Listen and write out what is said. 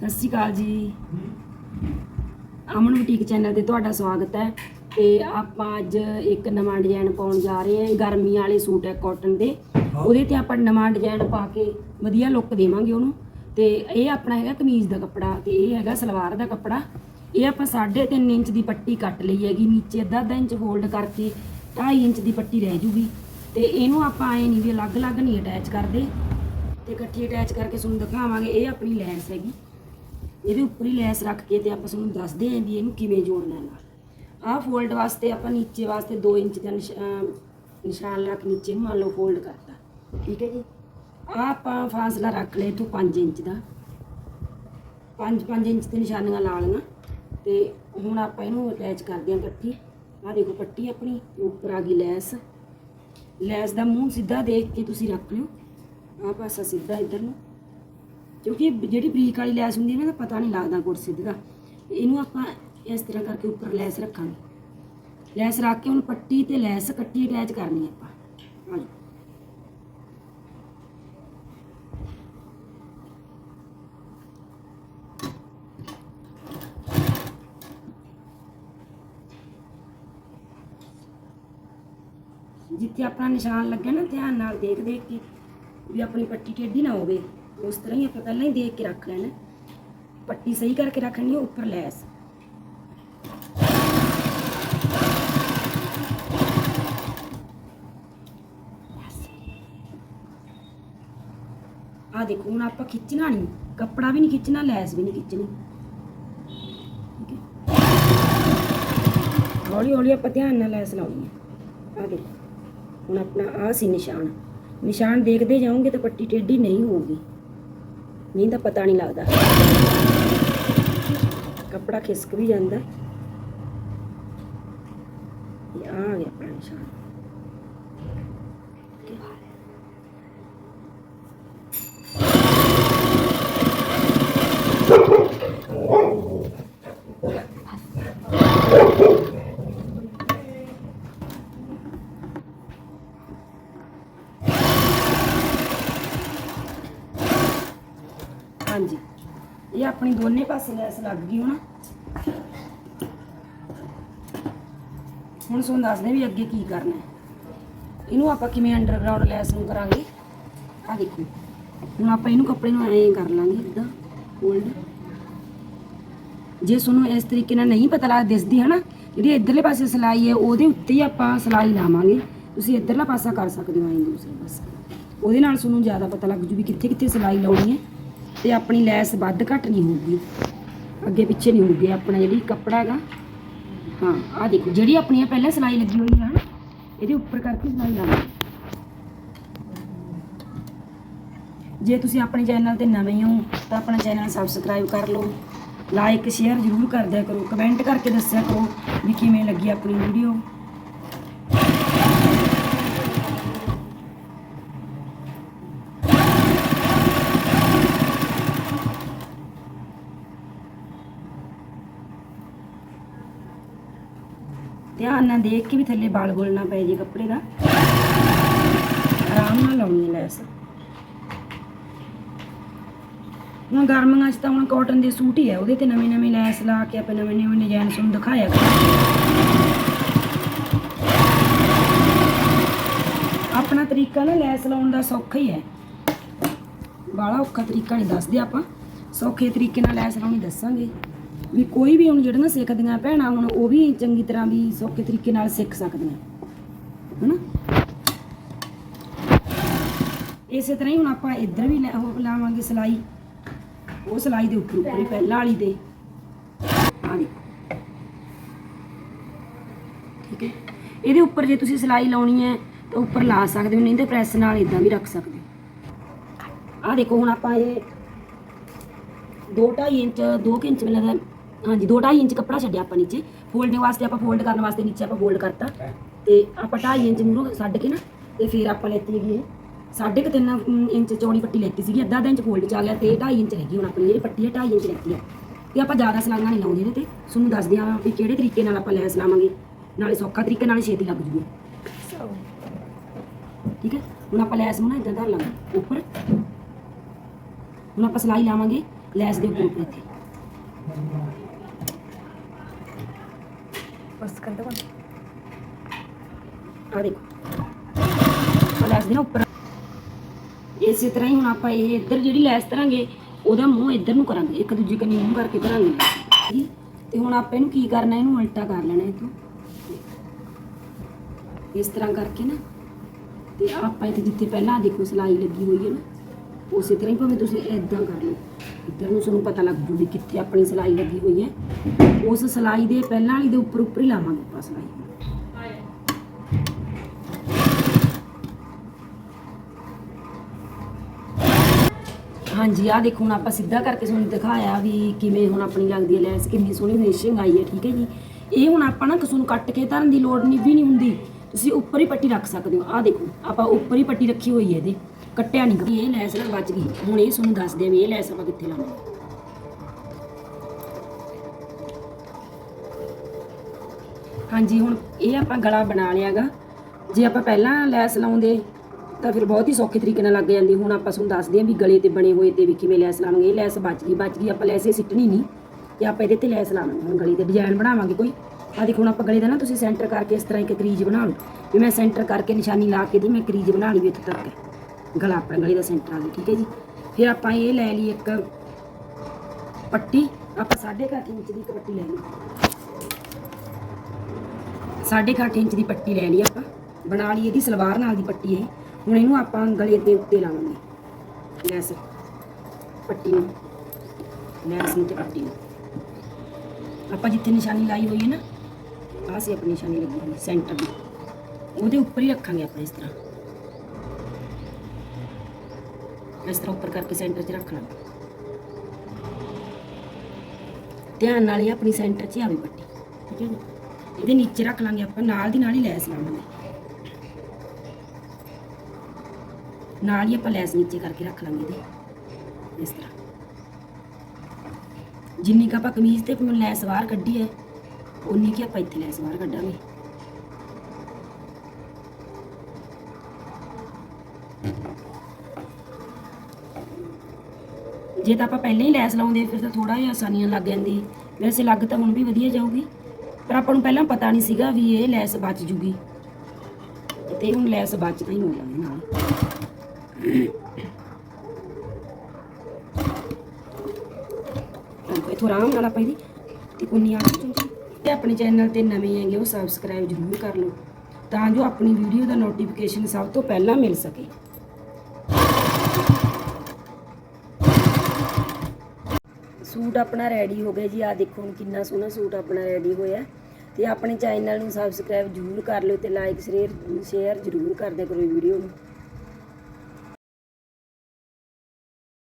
ਸਤਿ ਸ਼੍ਰੀ ਅਕਾਲ ਜੀ। ਅਮਨ boutique channel ਤੇ ਤੁਹਾਡਾ ਸਵਾਗਤ ਹੈ ਤੇ ਆਪਾਂ ਅੱਜ ਇੱਕ ਨਵਾਂ ਡਿਜ਼ਾਈਨ ਪਾਉਣ ਜਾ ਰਹੇ ਹਾਂ ਗਰਮੀ ਵਾਲੇ ਸੂਟ ਹੈ ਕਾਟਨ ਦੇ। ਉਹਦੇ ਤੇ ਆਪਾਂ ਨਵਾਂ ਡਿਜ਼ਾਈਨ ਪਾ ਕੇ ਵਧੀਆ ਲੁੱਕ ਦੇਵਾਂਗੇ ਉਹਨੂੰ। ਤੇ ਇਹ ਆਪਣਾ ਹੈਗਾ ਕਮੀਜ਼ ਦਾ ਕੱਪੜਾ ਤੇ ਇਹ ਹੈਗਾ ਸਲਵਾਰ ਦਾ ਕੱਪੜਾ। ਇਹ ਆਪਾਂ 3.5 ਇੰਚ ਦੀ ਪੱਟੀ ਕੱਟ ਲਈ ਹੈਗੀ ਨੀਚੇ ਅੱਧਾ ਅੱਧਾ ਇੰਚ ਫੋਲਡ ਕਰਕੇ 2.5 ਇੰਚ ਦੀ ਪੱਟੀ ਰਹਿ ਜੂਗੀ। ਤੇ ਇਹਨੂੰ ਆਪਾਂ ਐ ਨਹੀਂ ਵੀ ਅਲੱਗ-ਅਲੱਗ ਨਹੀਂ ਅਟੈਚ ਕਰਦੇ। ਤੇ ਇਕੱਠੀ ਅਟੈਚ ਕਰਕੇ ਤੁਹਾਨੂੰ ਦਿਖਾਵਾਂਗੇ ਇਹ ਆਪਣੀ ਲੈਸ ਹੈਗੀ। ਇਹਦੇ ਉੱਪਰ ਹੀ ਲੈਸ ਰੱਖ ਕੇ ਤੇ ਆਪਾਂ ਤੁਹਾਨੂੰ ਦੱਸਦੇ ਆਂ ਵੀ ਇਹਨੂੰ ਕਿਵੇਂ ਜੋੜਨਾ ਹੈ। ਆਹ ਫੋਲਡ ਵਾਸਤੇ ਆਪਾਂ ਨੀਚੇ ਵਾਸਤੇ 2 ਇੰਚ ਦਾ ਨਿਸ਼- ਨਿਸ਼ਾਨ ਰੱਖ ਨੀਚੇ ਨੂੰ, ਮੰਨ ਲਓ ਫੋਲਡ ਕਰਤਾ। ਠੀਕ ਹੈ ਜੀ? ਆਹ ਆਪਾਂ ਫਾਸਲਾ ਰੱਖ ਲਿਆ ਇੱਥੋਂ 5 ਇੰਚ ਦਾ। 5 5 ਇੰਚ ਤੇ ਨਿਸ਼ਾਨੀਆਂ ਲਾ ਲਈਆਂ। ਤੇ ਹੁਣ ਆਪਾਂ ਇਹਨੂੰ ਅਟੈਚ ਕਰਦੇ ਆਂ ਇਕੱਠੀ ਆਹ ਦੇਖੋ ਪੱਟੀ ਆਪਣੀ, ਤੇ ਉੱਪਰ ਆ ਗਈ ਲੈਸ। ਲੈਸ ਦਾ ਮੂੰਹ ਸਿੱਧਾ ਦੇਖ ਕੇ ਤੁਸੀਂ ਰੱਖ ਲਿਓ। ਆਹ ਪਾਸਾ ਸਿੱਧਾ ਇੱਧਰ ਨੂੰ। ਕਿਉਂਕਿ ਜਿਹੜੀ ਬਰੀਕ ਵਾਲੀ ਲੈਸ ਹੁੰਦੀ ਹੈ ਨਾ ਪਤਾ ਨਹੀਂ ਲੱਗਦਾ ਗੁੜ ਸਿੱਧ ਦਾ ਇਹਨੂੰ ਆਪਾਂ ਇਸ ਤਰ੍ਹਾਂ ਕਰਕੇ ਉੱਪਰ ਲੈਸ ਰੱਖਾਂਗੇ। ਲੈਸ ਰੱਖ ਕੇ ਹੁਣ ਪੱਟੀ ਤੇ ਲੈਸ ਇਕੱਠੀ ਅਟੈਚ ਕਰਨੀ ਆਪਾਂ। ਆ ਜਿੱਥੇ ਆਪਣਾ ਨਿਸ਼ਾਨ ਲੱਗੇ ਨਾ, ਧਿਆਨ ਨਾਲ ਦੇਖ ਦੇਖ ਕੇ ਵੀ ਆਪਣੀ ਪੱਟੀ ਟੇਢੀ ਨਾ ਹੋਵੇ। ਉਸ ਤਰ੍ਹਾਂ ਹੀ ਆਪਾਂ ਪਹਿਲਾਂ ਹੀ ਦੇਖ ਕੇ ਰੱਖ ਲੈਣਾ। ਪੱਟੀ ਸਹੀ ਕਰਕੇ ਰੱਖਣੀ ਹੈ, ਉੱਪਰ ਲੈਸ। ਆ ਦੇਖੋ, ਹੁਣ ਆਪਾਂ ਖਿੱਚਣਾ ਨਹੀਂ। ਕੱਪੜਾ ਵੀ ਨਹੀਂ ਖਿੱਚਣਾ, ਲੈਸ ਵੀ ਨਹੀਂ ਖਿੱਚਣੀ। ਹੌਲੀ ਹੌਲੀ ਆਪਾਂ ਧਿਆਨ ਨਾਲ ਲੈਸ ਲਾਉਣੀ ਹੈ। ਆ ਦੇਖੋ, ਹੁਣ ਆਪਣਾ ਆ ਸੀ ਨਿਸ਼ਾਨ। ਨਿਸ਼ਾਨ ਦੇਖਦੇ ਜਾਓਗੇ ਤਾਂ ਪੱਟੀ ਟੇਢੀ ਨਹੀਂ ਹੋਊਗੀ। ਨਹੀਂ ਤਾਂ ਪਤਾ ਨਹੀਂ ਲੱਗਦਾ। ਕੱਪੜਾ ਖਿਸਕ ਵੀ ਜਾਂਦਾ। ਇਹ ਆ ਗਿਆ ਆਪਣਾ ਨਿਸ਼ਾਨ ਹਾਂਜੀ ਇਹ ਆਪਣੀ ਦੋਨੇ ਪਾਸੇ ਲੈਸ ਲੱਗ ਗਈ ਹੁਣ। ਹੁਣ ਤੁਹਾਨੂੰ ਦੱਸਦੇ ਵੀ ਅੱਗੇ ਕੀ ਕਰਨਾ ਇਹਨੂੰ ਆਪਾਂ ਕਿਵੇਂ ਅੰਡਰਗਰਾਉਂਡ ਲੈਸ ਨੂੰ ਕਰਾਂਗੇ। ਆ ਦੇਖੋ। ਹੁਣ ਆਪਾਂ ਇਹਨੂੰ ਕੱਪੜੇ ਨੂੰ ਐਂ ਕਰ ਲਾਂਗੇ ਇਦਾਂ ਫੋਲਡ ਜੇ ਤੁਹਾਨੂੰ ਇਸ ਤਰੀਕੇ ਨਾਲ ਨਹੀਂ ਪਤਾ ਲੱਗ, ਦਿਸਦੀ ਹੈ ਨਾ, ਜਿਹੜੀ ਇਧਰਲੇ ਪਾਸੇ ਸਲਾਈ ਹੈ, ਉਹਦੇ ਉੱਤੇ ਹੀ ਆਪਾਂ ਸਲਾਈ ਲਾਵਾਂਗੇ। ਤੁਸੀਂ ਇਧਰਲਾ ਪਾਸਾ ਕਰ ਸਕਦੇ ਹੋ, ਐਂ ਦੂਸਰੇ ਪਾਸੇ। ਉਹਦੇ ਨਾਲ ਤੁਹਾਨੂੰ ਜ਼ਿਆਦਾ ਪਤਾ ਲੱਗ ਜੂ ਵੀ ਕਿੱਥੇ ਕਿੱਥੇ ਸਲਾਈ ਲਾਉਣੀ ਹੈ। ਤੇ ਆਪਣੀ ਲੈਸ ਵੱਧ ਘੱਟ ਨਹੀਂ ਹੋਊਗੀ। ਅੱਗੇ ਪਿੱਛੇ ਨਹੀਂ ਹੋਊਗੀ। ਆਪਣਾ ਜਿਹੜੀ ਕੱਪੜਾ ਹੈਗਾ। ਹਾਂ ਆ ਦੇਖੋ, ਜਿਹੜੀ ਆਪਣੀ ਪਹਿਲਾਂ ਸਲਾਈ ਲੱਗੀ ਹੋਈ ਹੈ ਨਾ, ਇਹਦੇ ਉੱਪਰ ਕਰਕੇ ਸਲਾਈ ਲਾਉਣੀ ਜੇ ਤੁਸੀਂ ਆਪਣੇ ਚੈਨਲ ਤੇ ਨਵੇਂ ਹੋ, ਤਾਂ ਆਪਣਾ ਚੈਨਲ ਸਬਸਕ੍ਰਾਈਬ ਕਰ ਲਓ। ਲਾਈਕ ਸ਼ੇਅਰ ਜ਼ਰੂਰ ਕਰ ਦਿਆ ਕਰੋ। ਕਮੈਂਟ ਕਰਕੇ ਦੱਸਿਆ ਕਰੋ ਵੀ ਕਿਵੇਂ ਲੱਗੀ ਆਪਣੀ ਵੀਡੀਓ ਧਿਆਨ ਨਾਲ ਦੇਖ ਕੇ ਵੀ ਥੱਲੇ ਬਾਲ ਗੋਲਣਾ ਪਏ ਪੈ ਜੇ ਕੱਪੜੇ ਦਾ। ਆਰਾਮ ਨਾਲ ਲਾਉਣੀ ਲੈਸ। ਹੁਣ ਗਰਮੀਆਂ 'ਚ ਤਾਂ ਹੁਣ ਕਾਟਨ ਦੇ ਸੂਟ ਹੀ ਹੈ, ਉਹਦੇ ਤੇ ਨਵੇਂ ਨਵੇਂ ਲੈਸ ਲਾ ਕੇ ਆਪਾਂ ਨਵੇਂ ਨਵੇਂ ਡਿਜ਼ਾਈਨ ਤੁਹਾਨੂੰ ਦਿਖਾਇਆ ਆਪਣਾ ਤਰੀਕਾ ਨਾ ਲੈਸ ਲਾਉਣ ਦਾ ਸੌਖਾ ਹੀ ਹੈ। ਬਾਲਾ ਔਖਾ ਤਰੀਕਾ ਨਹੀਂ ਦੱਸਦੇ ਆਪਾਂ। ਸੌਖੇ ਤਰੀਕੇ ਨਾਲ ਲੈਸ ਲਾਉਣੀ ਦੱਸਾਂਗੇ। ਵੀ ਕੋਈ ਵੀ ਹੁਣ ਜਿਹੜੀਆਂ ਸਿੱਖਦੀਆਂ ਭੈਣਾਂ ਹੁਣ ਉਹ ਵੀ ਚੰਗੀ ਤਰ੍ਹਾਂ ਵੀ ਸੌਖੇ ਤਰੀਕੇ ਨਾਲ ਸਿੱਖ ਸਕਦੀਆਂ। ਹਨਾ? ਇਸੇ ਤਰ੍ਹਾਂ ਹੀ ਹੁਣ ਆਪਾਂ ਇੱਧਰ ਵੀ ਲਾਵਾਂਗੇ ਸਲਾਈ। ਉਹ ਸਲਾਈ ਦੇ ਉੱਪਰ ਉੱਪਰ ਹੀ ਪਹਿਲਾਂ ਵਾਲੀ ਦੇ। ਆ ਦੇਖੋ। ਠੀਕ ਹੈ? ਇਹਦੇ ਉੱਪਰ ਜੇ ਤੁਸੀਂ ਸਲਾਈ ਲਾਉਣੀ ਹੈ ਤਾਂ ਉੱਪਰ ਲਾ ਸਕਦੇ ਹੋ, ਨਹੀਂ ਤੇ ਪ੍ਰੈਸ ਨਾਲ ਇਦਾਂ ਵੀ ਰੱਖ ਸਕਦੇ ਹੋ। ਆ ਦੇਖੋ ਹੁਣ ਆਪਾਂ ਇਹ 2.5 ਇੰਚ 2 ਇੰਚ ਮਿਲਦਾ ਹਾਂਜੀ 2.5 ਇੰਚ ਕੱਪੜਾ ਛੱਡਿਆ ਆਪਾਂ ਨੀਚੇ। ਫੋਲਡਿੰਗ ਵਾਸਤੇ ਆਪਾਂ ਫੋਲਡ ਕਰਨ ਵਾਸਤੇ ਨੀਚੇ ਆਪਾਂ ਫੋਲਡ ਕਰਤਾ। ਤੇ ਆਪਾਂ 2.5 ਇੰਚ ਮੂਰੋਂ ਛੱਡ ਕੇ ਨਾ, ਤੇ ਫਿਰ ਆਪਾਂ ਲੈਤੀ ਹੈਗੀ ਇਹ ਸਾਢੇ ਕੁ ਤਿੰਨ ਇੰਚ ਚੌੜੀ ਪੱਟੀ ਲੈਤੀ ਸੀਗੀ, ਅੱਧਾ ਅੱਧਾ ਇੰਚ ਫੋਲਡ ਚ ਆ ਗਿਆ ਤੇ 2.5 ਇੰਚ ਰਹਿ ਗਈ ਹੁਣ ਆਪਣੀ ਜਿਹੜੀ ਪੱਟੀ ਹੈ 2.5 ਇੰਚ ਲੈਤੀ ਹੈ ਤੇ ਆਪਾਂ ਜ਼ਿਆਦਾ ਸਲਾਈਆਂ ਨਹੀਂ ਲਾਉਂਦੇ ਇਹਦੇ ਤੇ। ਤੁਹਾਨੂੰ ਦੱਸਦੇ ਹਾਂ ਵੀ ਕਿਹੜੇ ਤਰੀਕੇ ਨਾਲ ਆਪਾਂ ਲੈਸ ਲਾਵਾਂਗੇ ਨਾਲੇ ਸੌਖਾ ਤਰੀਕੇ ਨਾਲ ਛੇਤੀ ਲੱਗ ਜੂਗੀ। ਠੀਕ ਹੈ? ਹੁਣ ਆਪਾਂ ਲੈਸ ਨੂੰ ਨਾ ਇਦਾਂ ਧਰ ਲਾਂਗੇ, ਉੱਪਰ। ਹੁਣ ਆਪਾਂ ਸਲਾਈ ਲਾਵਾਂਗੇ ਲੈਸ ਦੇ ਉੱਪਰ ਉੱਪਰ ਇੱਥੇ। ਬਸ ਕਰ ਦੋ ਆ ਦੇਖੋ ਲੈਸ ਦੇ ਉੱਪਰ ਇਸੇ ਤਰ੍ਹਾਂ ਹੀ ਹੁਣ ਆਪਾਂ ਇਹ ਇੱਧਰ ਜਿਹੜੀ ਲੈਸ ਧਰਾਂਗੇ ਉਹਦਾ ਮੂੰਹ ਇੱਧਰ ਨੂੰ ਕਰਾਂਗੇ ਇੱਕ ਦੂਜੇ ਕੰਨੀ ਮੂੰਹ ਕਰਕੇ ਧਰਾਂਗੇ ਤੇ ਹੁਣ ਆਪਾਂ ਇਹਨੂੰ ਕੀ ਕਰਨਾ ਇਹਨੂੰ ਉਲਟਾ ਕਰ ਲੈਣਾ ਇਹ ਤੋਂ ਇਸ ਤਰ੍ਹਾਂ ਕਰਕੇ ਨਾ ਤੇ ਆਪਾਂ ਇੱਥੇ ਜਿੱਥੇ ਪਹਿਲਾਂ ਦੇਖੋ ਸਲਾਈ ਲੱਗੀ ਹੋਈ ਹੈ ਨਾ ਉਸੇ ਤਰ੍ਹਾਂ ਹੀ ਭਾਵੇਂ ਤੁਸੀਂ ਇਦਾਂ ਕਰ ਲਓ। ਇੱਧਰ ਨੂੰ ਤੁਹਾਨੂੰ ਪਤਾ ਲੱਗ ਜੂ ਵੀ ਕਿੱਥੇ ਆਪਣੀ ਸਲਾਈ ਲੱਗੀ ਹੋਈ ਹੈ। ਉਸ ਸਲਾਈ ਦੇ ਪਹਿਲਾਂ ਵਾਲੀ ਦੇ ਉੱਪਰ ਉੱਪਰ ਹੀ ਲਾਵਾਂਗੇ ਆਪਾਂ ਸਲਾਈ। ਹਾਂਜੀ ਆ ਦੇਖੋ, ਹੁਣ ਆਪਾਂ ਸਿੱਧਾ ਕਰਕੇ ਤੁਹਾਨੂੰ ਦਿਖਾਇਆ ਵੀ ਕਿਵੇਂ ਹੁਣ ਆਪਣੀ ਲੱਗਦੀ ਹੈ ਲੈਸ, ਕਿੰਨੀ ਸੋਹਣੀ ਫਿਨਿਸ਼ਿੰਗ ਆਈ ਹੈ, ਠੀਕ ਹੈ ਜੀ। ਇਹ ਹੁਣ ਆਪਾਂ ਨਾ ਕਿਸੇ ਨੂੰ ਕੱਟ ਕੇ ਧਰਨ ਦੀ ਲੋੜ ਨਹੀਂ ਵੀ ਨਹੀਂ ਹੁੰਦੀ। ਤੁਸੀਂ ਉੱਪਰ ਹੀ ਪੱਟੀ ਰੱਖ ਸਕਦੇ ਹੋ। ਆ ਦੇਖੋ, ਆਪਾਂ ਉੱਪਰ ਹੀ ਪੱਟੀ ਰੱਖੀ ਹੋਈ ਹੈ ਇਹਦੇ। ਕੱਟਿਆ ਨਹੀਂ ਇਹ ਲੈਸ ਨਾਲ ਬਚ ਗਈ। ਹੁਣ ਇਹ ਤੁਹਾਨੂੰ ਦੱਸਦੇ ਆ ਵੀ ਇਹ ਲੈਸ ਆਪਾਂ ਕਿੱਥੇ ਲਾਉਣੀ ਹੈ ਹਾਂਜੀ, ਹੁਣ ਇਹ ਆਪਾਂ ਗਲਾ ਬਣਾ ਲਿਆਗਾ। ਜੇ ਆਪਾਂ ਪਹਿਲਾਂ ਲੈਸ ਲਾਉਂਦੇ, ਤਾਂ ਫਿਰ ਬਹੁਤ ਹੀ ਸੌਖੇ ਤਰੀਕੇ ਨਾਲ ਲੱਗ ਜਾਂਦੀ। ਹੁਣ ਆਪਾਂ ਤੁਹਾਨੂੰ ਦੱਸਦੇ ਹਾਂ ਵੀ ਗਲੇ ਤੇ ਬਣੇ ਹੋਏ ਤੇ ਵੀ ਕਿਵੇਂ ਲੈਸ ਲਾਵਾਂਗੇ। ਇਹ ਲੈਸ ਬਚ ਗਈ ਬਚ ਗਈ। ਆਪਾਂ ਲੈਸੇ ਸਿੱਟਣੀ ਨਹੀਂ ਤੇ ਆਪਾਂ ਇਹਦੇ ਤੇ ਲੈਸ ਲਾਵਾਂਗੇ ਹੁਣ ਗਲੇ ਤੇ ਡਿਜ਼ਾਈਨ ਬਣਾਵਾਂਗੇ ਕੋਈ। ਆ ਦੇਖੋ, ਹੁਣ ਆਪਾਂ ਗਲੇ ਦਾ ਨਾ ਤੁਸੀਂ ਸੈਂਟਰ ਕਰਕੇ ਇਸ ਤਰ੍ਹਾਂ ਇੱਕ ਕਰੀਜ ਬਣਾ ਲਓ। ਵੀ ਮੈਂ ਸੈਂਟਰ ਕਰਕੇ ਨਿਸ਼ਾਨੀ ਲਾ ਕੇ ਦੀ, ਮੈਂ ਕਰੀਜ ਬਣਾ ਲਈ ਇੱਥੇ ਤੱਕ। ਗਲਾ ਆਪਣਾ ਗਲੇ ਦਾ ਸੈਂਟਰ ਆ ਗਿਆ ਠੀਕ ਹੈ ਜੀ। ਫਿਰ ਆਪਾਂ ਇਹ ਲੈ ਲਈ ਇੱਕ ਪੱਟੀ, ਆਪਾਂ 8.5 ਇੰਚ ਦੀ ਇੱਕ ਪੱਟੀ ਲੈ ਲਈ। ਸਾਢੇ ਕੁ ਅੱਠ ਇੰਚ ਦੀ ਪੱਟੀ ਲੈ ਲਈ ਆਪਾਂ। ਬਣਾ ਲਈ ਇਹਦੀ ਸਲਵਾਰ ਨਾਲ ਦੀ ਪੱਟੀ ਇਹ। ਹੁਣ ਇਹਨੂੰ ਆਪਾਂ ਗਲੇ ਦੇ ਉੱਤੇ ਲਾਵਾਂਗੇ। ਲੈਸ, ਪੱਟੀ ਨੂੰ। ਲੈਸ ਨੂੰ ਤੇ ਪੱਟੀ ਨੂੰ। ਆਪਾਂ ਜਿੱਥੇ ਨਿਸ਼ਾਨੀ ਲਾਈ ਹੋਈ ਹੈ ਨਾ, ਆਹ ਸੀ ਆਪਣੀ ਨਿਸ਼ਾਨੀ ਲੱਗੀ ਹੋਈ ਸੈਂਟਰ ਦੀ। ਉਹਦੇ ਉੱਪਰ ਹੀ ਰੱਖਾਂਗੇ ਆਪਾਂ ਇਸ ਤਰ੍ਹਾਂ। ਇਸ ਤਰ੍ਹਾਂ ਉੱਪਰ ਕਰਕੇ ਸੈਂਟਰ 'ਚ ਰੱਖ ਲਾਂਗੇ ਧਿਆਨ ਨਾਲ ਹੀ ਆਪਣੀ ਸੈਂਟਰ 'ਚ ਆਵੇ ਪੱਟੀ, ਠੀਕ ਹੈ ਜੀ ਇਹਦੇ ਨੀਚੇ ਰੱਖ ਲਾਂਗੇ ਆਪਾਂ, ਨਾਲ ਦੀ ਨਾਲ ਹੀ ਲੈਸ ਲਾਵਾਂਗੇ। ਨਾਲ ਹੀ ਆਪਾਂ ਲੈਸ ਨੀਚੇ ਕਰਕੇ ਰੱਖ ਲਾਂਗੇ ਇਹਦੇ, ਇਸ ਤਰ੍ਹਾਂ। ਜਿੰਨੀ ਕੁ ਆਪਾਂ ਕਮੀਜ਼ ਤੇ ਲੈਸ ਬਾਹਰ ਕੱਢੀ ਹੈ ਉਨੀ ਕੀ ਆਪਾਂ ਇੱਥੇ ਲੈਸ ਬਾਹਰ ਕੱਢਾਂਗੇ। ਜੇ ਤਾਂ ਆਪਾਂ ਪਹਿਲਾਂ ਹੀ ਲੈਸ ਲਾਉਂਦੇ, ਫਿਰ ਤਾਂ ਥੋੜਾ ਜਿਹਾ ਆਸਾਨੀਆਂ ਲੱਗ ਜਾਂਦੀ। ਵੈਸੇ ਲੱਗ ਤਾਂ ਹੁਣ ਵੀ ਵਧੀਆ ਜਾਊਗੀ, ਪਰ ਆਪਾਂ ਨੂੰ ਪਹਿਲਾਂ ਪਤਾ ਨਹੀਂ ਸੀਗਾ ਵੀ ਇਹ ਲੈਸ ਬਚ ਜੂਗੀ। ਤੇ ਹੁਣ ਲੈਸ ਬਚਦਾ ਹੀ ਹੋ ਜਾਂਦੀ ਨਾਲ। ਇਥੋਂ ਆਰਾਮ ਨਾਲ ਆਪਾਂ ਇਹਦੀ ਤਿਕੁੰਨੀ ਆ ਤੇ ਆਪਣੇ ਚੈਨਲ ਤੇ ਨਵੇਂ ਹੈਗੇ, ਉਹ ਸਬਸਕ੍ਰਾਈਬ ਜ਼ਰੂਰ ਕਰ ਲਓ, ਤਾਂ ਜੋ ਆਪਣੀ ਵੀਡੀਓ ਦਾ ਨੋਟੀਫਿਕੇਸ਼ਨ ਸਭ ਤੋਂ ਪਹਿਲਾਂ ਮਿਲ ਸਕੇ। ਸੂਟ ਆਪਣਾ ਰੈਡੀ ਹੋ ਗਿਆ ਜੀ। ਆ ਦੇਖੋ ਹੁਣ ਕਿੰਨਾ ਸੋਹਣਾ ਸੂਟ ਆਪਣਾ ਰੈਡੀ ਹੋਇਆ ਤੇ ਆਪਣੇ ਚੈਨਲ ਨੂੰ ਸਬਸਕ੍ਰਾਈਬ ਜ਼ਰੂਰ ਕਰ ਲਿਓ ਤੇ ਲਾਈਕ ਸ਼ੇਅਰ ਸ਼ੇਅਰ ਜ਼ਰੂਰ ਕਰਦੇ ਕਰੋ ਵੀਡੀਓ ਨੂੰ।